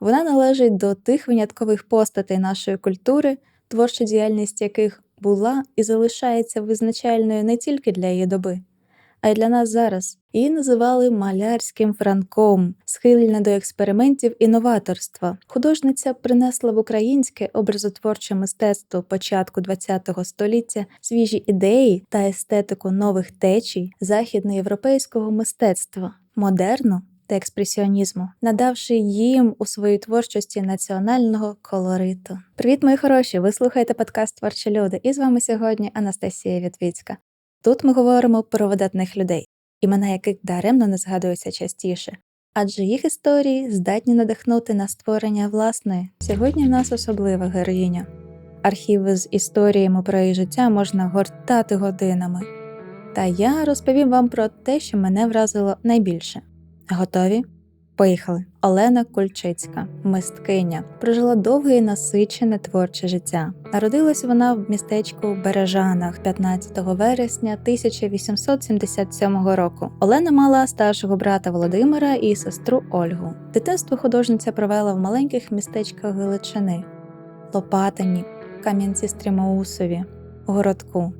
Вона належить до тих виняткових постатей нашої культури, творча діяльність яких була і залишається визначальною не тільки для її доби, а й для нас зараз. Її називали малярським франком, схильна до експериментів і новаторства. Художниця принесла в українське образотворче мистецтво початку ХХ століття свіжі ідеї та естетику нових течій західноєвропейського мистецтва, модерну та експресіонізму, надавши їм у своїй творчості національного колориту. Привіт, мої хороші! Ви слухаєте подкаст Творчі люди, і з вами сьогодні Анастасія Вітвіцька. Тут ми говоримо про видатних людей, імена яких даремно не згадуються частіше, адже їх історії здатні надихнути на створення власної. Сьогодні в нас особлива героїня. Архіви з історіями про її життя можна гортати годинами. Та я розповім вам про те, що мене вразило найбільше. Готові? Поїхали. Олена Кульчицька, мисткиня, прожила довге і насичене творче життя. Народилась вона в містечку Бережанах 15 вересня 1877 року. Олена мала старшого брата Володимира і сестру Ольгу. Дитинство художниця провела в маленьких містечках Галичини, Лопатині, Кам'янці Стрімоусові, Городку.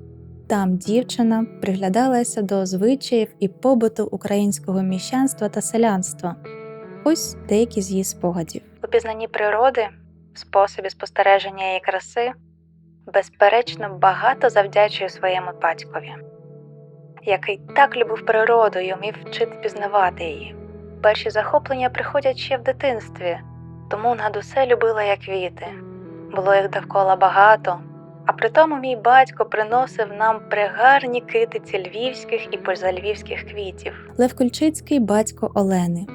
Там дівчина приглядалася до звичаїв і побуту українського міщанства та селянства. Ось деякі з її спогадів. У пізнанні природи, способі спостереження її краси, безперечно, багато завдячує своєму батькові, який так любив природу і умів вчити пізнавати її. Перші захоплення приходять ще в дитинстві, тому над усе любила як квіти. Було їх довкола багато. А при тому мій батько приносив нам пригарні китиці львівських і позальвівських квітів. Лев Кульчицький, батько Олени,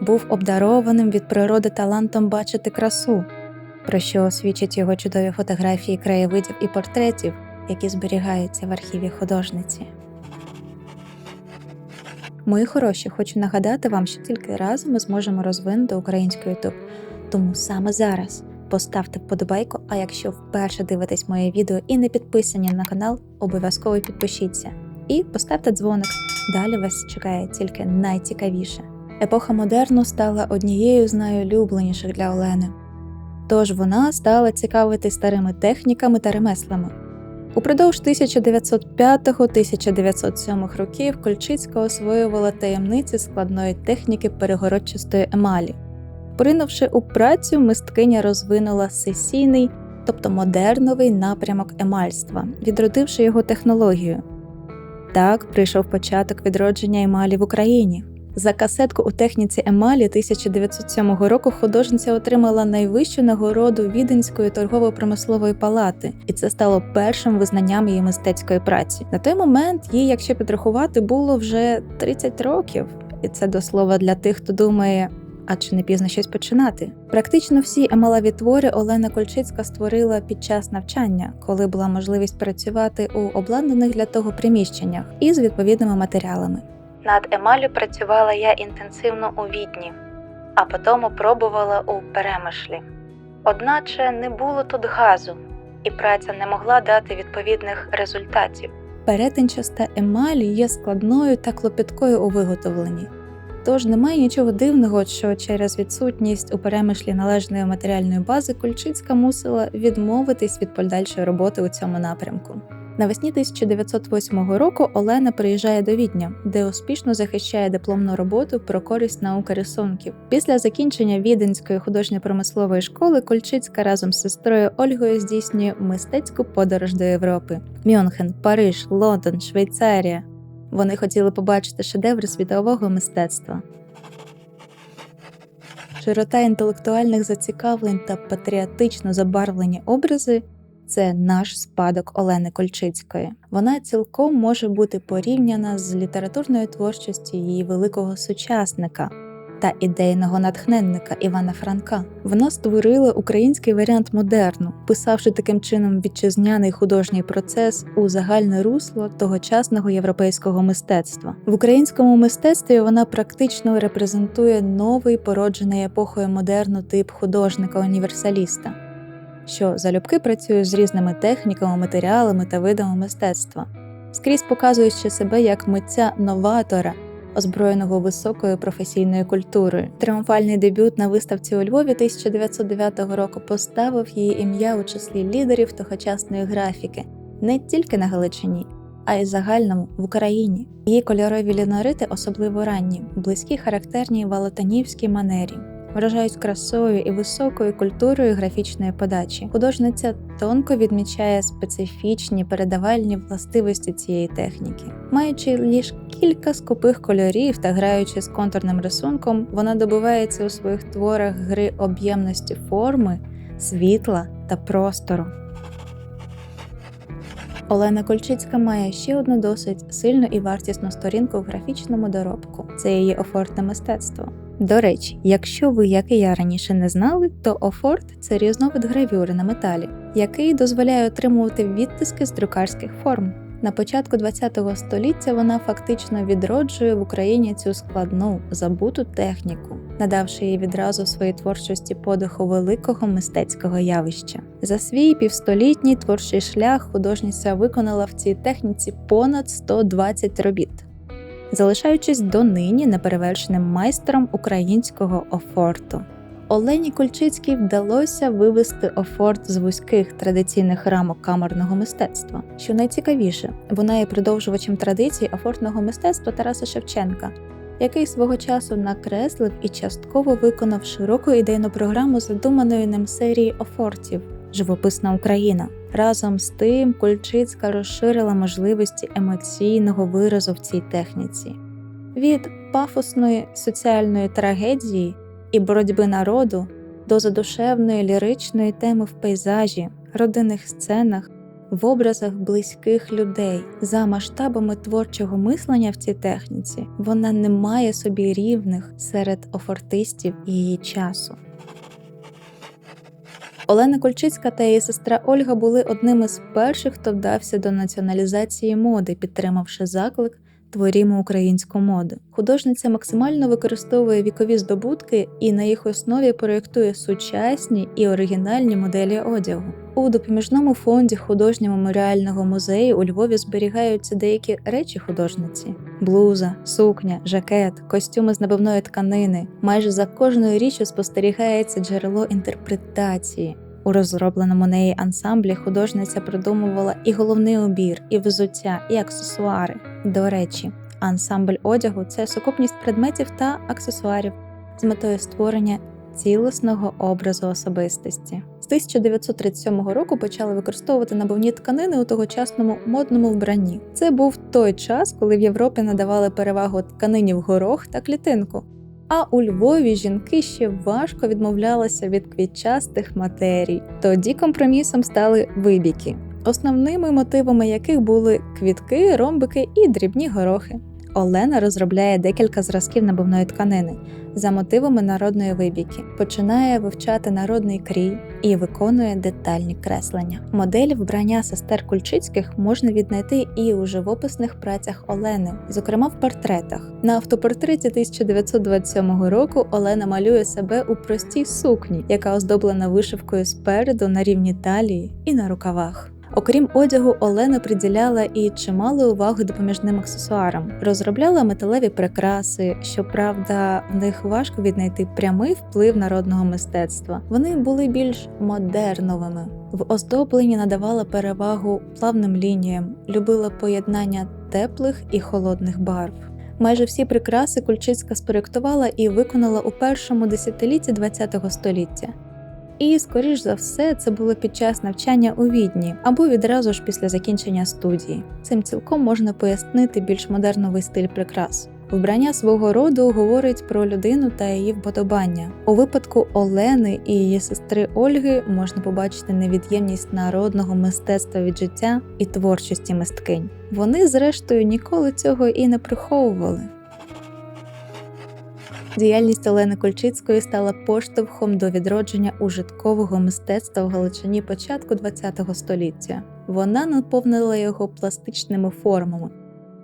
був обдарованим від природи талантом бачити красу, про що свідчать його чудові фотографії краєвидів і портретів, які зберігаються в архіві художниці. Мої хороші, хочу нагадати вам, що тільки разом ми зможемо розвинути український YouTube. Тому саме зараз поставте вподобайку, а якщо вперше дивитесь моє відео і не підписані на канал, обов'язково підпишіться. І поставте дзвоник. Далі вас чекає тільки найцікавіше. Епоха модерну стала однією з найулюбленіших для Олени. Тож вона стала цікавитись старими техніками та ремеслами. Упродовж 1905-1907 років Кольчицька освоювала таємниці складної техніки перегородчастої емалі. Поринувши у працю, мисткиня розвинула сесійний, тобто модерновий напрямок емальства, відродивши його технологію. Так прийшов початок відродження емалі в Україні. За касетку у техніці емалі 1907 року художниця отримала найвищу нагороду Віденської торгово-промислової палати, і це стало першим визнанням її мистецької праці. На той момент їй, якщо підрахувати, було вже 30 років, і це до слова для тих, хто думає, а чи не пізно щось починати? Практично всі емалеві твори Олена Кольчицька створила під час навчання, коли була можливість працювати у обладнаних для того приміщеннях і з відповідними матеріалами. Над емалю працювала я інтенсивно у відні, а потім пробувала у перемишлі. Одначе не було тут газу, і праця не могла дати відповідних результатів. Перетинчаста емаль є складною та клопіткою у виготовленні. Тож немає нічого дивного, що через відсутність у перемишлі належної матеріальної бази Кульчицька мусила відмовитись від подальшої роботи у цьому напрямку. Навесні 1908 року Олена приїжджає до Відня, де успішно захищає дипломну роботу про користь науки рисунків. Після закінчення Віденської художньо-промислової школи Кульчицька разом з сестрою Ольгою здійснює мистецьку подорож до Європи: Мюнхен, Париж, Лондон, Швейцарія. Вони хотіли побачити шедеври світового мистецтва. Широта інтелектуальних зацікавлень та патріотично забарвлені образи це наш спадок Олени Кольчицької. Вона цілком може бути порівняна з літературною творчістю її великого сучасника та ідейного натхненника Івана Франка. Вона створила український варіант модерну, писавши таким чином вітчизняний художній процес у загальне русло тогочасного європейського мистецтва. В українському мистецтві вона практично репрезентує новий породжений епохою модерну тип художника-універсаліста. Що залюбки працює з різними техніками, матеріалами та видами мистецтва, скрізь показуючи себе як митця новатора, озброєного високою професійною культурою. Тріумфальний дебют на виставці у Львові 1909 року поставив її ім'я у числі лідерів тогочасної графіки не тільки на Галичині, а й загальному в Україні. Її кольорові лінорити особливо ранні, близькі характерній Валатанівській манері вражають красою і високою культурою графічної подачі. Художниця тонко відмічає специфічні передавальні властивості цієї техніки. Маючи лише кілька скупих кольорів та граючи з контурним рисунком, вона добивається у своїх творах гри об'ємності форми, світла та простору. Олена Кольчицька має ще одну досить сильну і вартісну сторінку в графічному доробку це її офортне мистецтво. До речі, якщо ви, як і я раніше не знали, то офорт це різновид гравюри на металі, який дозволяє отримувати відтиски з друкарських форм. На початку ХХ століття вона фактично відроджує в Україні цю складну забуту техніку, надавши їй відразу в своїй творчості подиху великого мистецького явища. За свій півстолітній творчий шлях художниця виконала в цій техніці понад 120 робіт залишаючись донині неперевершеним майстром українського офорту. Олені Кульчицькій вдалося вивести офорт з вузьких традиційних рамок камерного мистецтва. Що найцікавіше, вона є продовжувачем традицій офортного мистецтва Тараса Шевченка, який свого часу накреслив і частково виконав широку ідейну програму задуманої ним серії офортів Живописна Україна. Разом з тим, Кульчицька розширила можливості емоційного виразу в цій техніці від пафосної соціальної трагедії і боротьби народу до задушевної ліричної теми в пейзажі, родинних сценах, в образах близьких людей. За масштабами творчого мислення в цій техніці вона не має собі рівних серед офортистів її часу. Олена Кольчицька та її сестра Ольга були одними з перших, хто вдався до націоналізації моди, підтримавши заклик Творімо українську моду. Художниця максимально використовує вікові здобутки і на їх основі проєктує сучасні і оригінальні моделі одягу. У допоміжному фонді художньо меморіального музею у Львові зберігаються деякі речі художниці: блуза, сукня, жакет, костюми з набивної тканини. Майже за кожною річчю спостерігається джерело інтерпретації. У розробленому неї ансамблі художниця придумувала і головний убір, і взуття, і аксесуари. До речі, ансамбль одягу це сукупність предметів та аксесуарів з метою створення цілісного образу особистості. З 1937 року почали використовувати набувні тканини у тогочасному модному вбранні. Це був той час, коли в Європі надавали перевагу тканині в горох та клітинку. А у Львові жінки ще важко відмовлялися від квітчастих матерій. Тоді компромісом стали вибіки, основними мотивами яких були квітки, ромбики і дрібні горохи. Олена розробляє декілька зразків набувної тканини за мотивами народної вибіки, починає вивчати народний крій і виконує детальні креслення. Модель вбрання сестер Кульчицьких можна віднайти і у живописних працях Олени, зокрема в портретах. На автопортреті 1927 року Олена малює себе у простій сукні, яка оздоблена вишивкою спереду на рівні талії і на рукавах. Окрім одягу, Олена приділяла і чимало уваги допоміжним аксесуарам, розробляла металеві прикраси. Щоправда, в них важко віднайти прямий вплив народного мистецтва. Вони були більш модерновими. В оздобленні надавала перевагу плавним лініям, любила поєднання теплих і холодних барв. Майже всі прикраси Кульчицька спроєктувала і виконала у першому десятилітті ХХ століття. І, скоріш за все, це було під час навчання у відні або відразу ж після закінчення студії. Цим цілком можна пояснити більш модерновий стиль прикрас. Вбрання свого роду говорить про людину та її вподобання. У випадку Олени і її сестри Ольги можна побачити невід'ємність народного мистецтва від життя і творчості мисткинь. Вони, зрештою, ніколи цього і не приховували. Діяльність Олени Кольчицької стала поштовхом до відродження ужиткового мистецтва в Галичині початку ХХ століття. Вона наповнила його пластичними формами,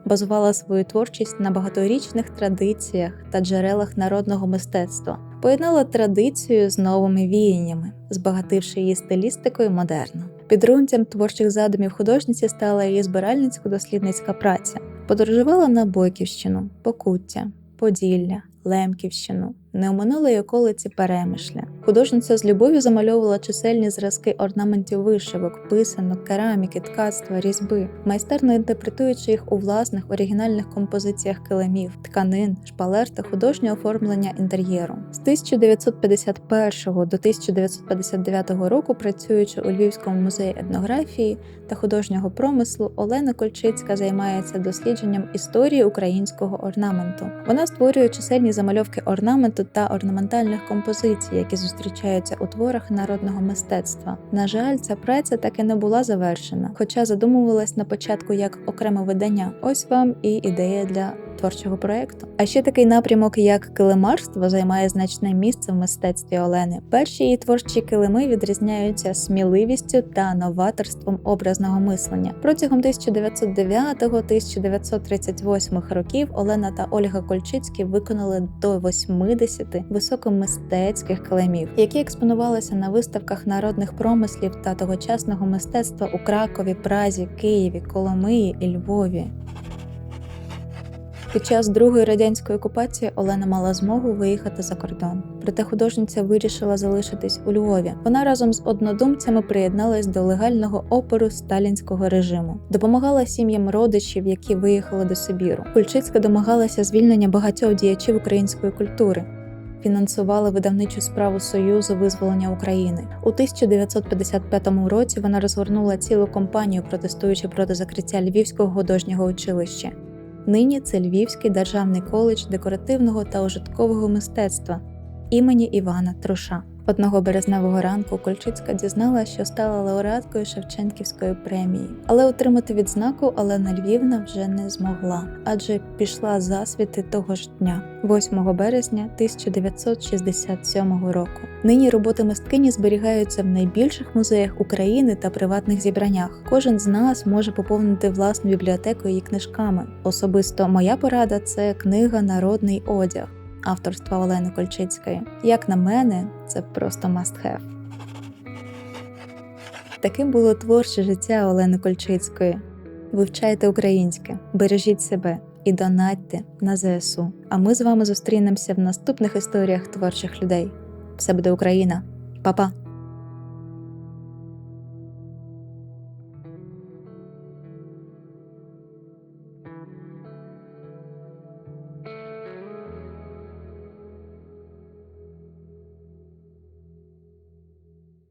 базувала свою творчість на багаторічних традиціях та джерелах народного мистецтва, поєднала традицію з новими віяннями, збагативши її стилістикою модерну. Підґрунтям творчих задумів художниці стала її збиральницько-дослідницька праця. Подорожувала на Бойківщину, Покуття, Поділля, Лемківщину, не оминули й околиці Перемишля. Художниця з любов'ю замальовувала чисельні зразки орнаментів вишивок, писанок, кераміки, ткацтва, різьби, майстерно інтерпретуючи їх у власних оригінальних композиціях килимів, тканин, шпалер та художнього оформлення інтер'єру. З 1951 до 1959 року, працюючи у Львівському музеї етнографії та художнього промислу, Олена Кольчицька займається дослідженням історії українського орнаменту. Вона створює чисельні замальовки орнаменту та орнаментальних композицій, які зустрічаються у творах народного мистецтва. На жаль, ця праця так і не була завершена, хоча задумувалась на початку як окреме видання. Ось вам і ідея для творчого проєкту. А ще такий напрямок, як килимарство, займає значне місце в мистецтві Олени. Перші її творчі килими відрізняються сміливістю та новаторством образного мислення. Протягом 1909-1938 років Олена та Ольга Кольчицькі виконали до 80 високомистецьких килимів, які експонувалися на виставках народних промислів та тогочасного мистецтва у Кракові, Празі, Києві, Коломиї і Львові. Під час другої радянської окупації Олена мала змогу виїхати за кордон. Проте художниця вирішила залишитись у Львові. Вона разом з однодумцями приєдналась до легального опору сталінського режиму, допомагала сім'ям родичів, які виїхали до Сибіру. Кульчицька домагалася звільнення багатьох діячів української культури. Фінансувала видавничу справу Союзу визволення України у 1955 році. Вона розгорнула цілу кампанію, протестуючи проти закриття Львівського художнього училища. Нині це Львівський державний коледж декоративного та ужиткового мистецтва імені Івана Труша. Одного березневого ранку Кольчицька дізнала, що стала лауреаткою Шевченківської премії, але отримати відзнаку Олена Львівна вже не змогла, адже пішла засвіти того ж дня, 8 березня 1967 року. Нині роботи мисткині зберігаються в найбільших музеях України та приватних зібраннях. Кожен з нас може поповнити власну бібліотеку її книжками. Особисто моя порада це книга Народний одяг авторства Олени Кольчицької. Як на мене, це просто must have. Таким було творче життя Олени Кольчицької. Вивчайте українське, бережіть себе і донатьте на ЗСУ. А ми з вами зустрінемося в наступних історіях творчих людей. Все буде Україна, Па-па!